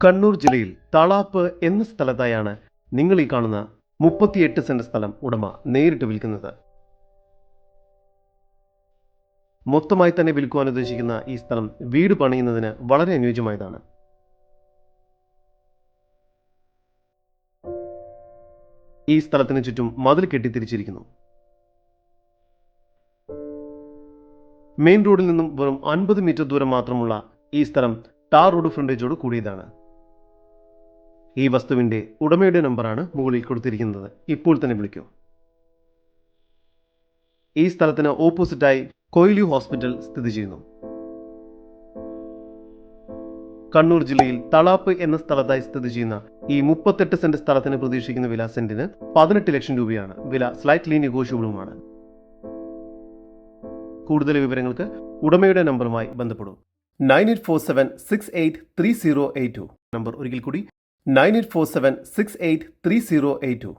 കണ്ണൂർ ജില്ലയിൽ തളാപ്പ് എന്ന സ്ഥലത്തായാണ് നിങ്ങൾ ഈ കാണുന്ന മുപ്പത്തിയെട്ട് സെന്റ് സ്ഥലം ഉടമ നേരിട്ട് വിൽക്കുന്നത്. മൊത്തമായി തന്നെ വിൽക്കുവാൻ ഉദ്ദേശിക്കുന്ന ഈ സ്ഥലം വീട് പണിയുന്നതിന് വളരെ അനുയോജ്യമായതാണ്. ഈ സ്ഥലത്തിന് ചുറ്റും മതിൽ കെട്ടിത്തിരിച്ചിരിക്കുന്നു. മെയിൻ റോഡിൽ നിന്നും വെറും അൻപത് മീറ്റർ ദൂരം മാത്രമുള്ള ഈ സ്ഥലം ടാർ റോഡ് ഫ്രണ്ടേജോട് കൂടിയതാണ്. ഈ വസ്തുവിന്റെ ഉടമയുടെ നമ്പറാണ് മുകളിൽ കൊടുത്തിരിക്കുന്നത്. ഇപ്പോൾ തന്നെ വിളിക്കൂ. ഈ സ്ഥലത്തിന് ഓപ്പോസിറ്റായി കൊയിലു ഹോസ്പിറ്റൽ സ്ഥിതി ചെയ്യുന്നു. കണ്ണൂർ ജില്ലയിൽ തളാപ്പ് എന്ന സ്ഥലത്തായി സ്ഥിതി ചെയ്യുന്ന ഈ മുപ്പത്തെട്ട് സെന്റ് സ്ഥലത്തിന് പ്രതീക്ഷിക്കുന്ന വില സെന്റിന് പതിനെട്ട് ലക്ഷം രൂപയാണ്. വില സ്ലൈറ്റ്ലി നെഗോഷ്യബിളുമാണ് കൂടുതൽ വിവരങ്ങൾക്ക് ഉടമയുടെ നമ്പറുമായി ബന്ധപ്പെടും. Nine eight four seven six eight three zero eight two. Number ഒരിക്കൽ കൂടി 9847 683082.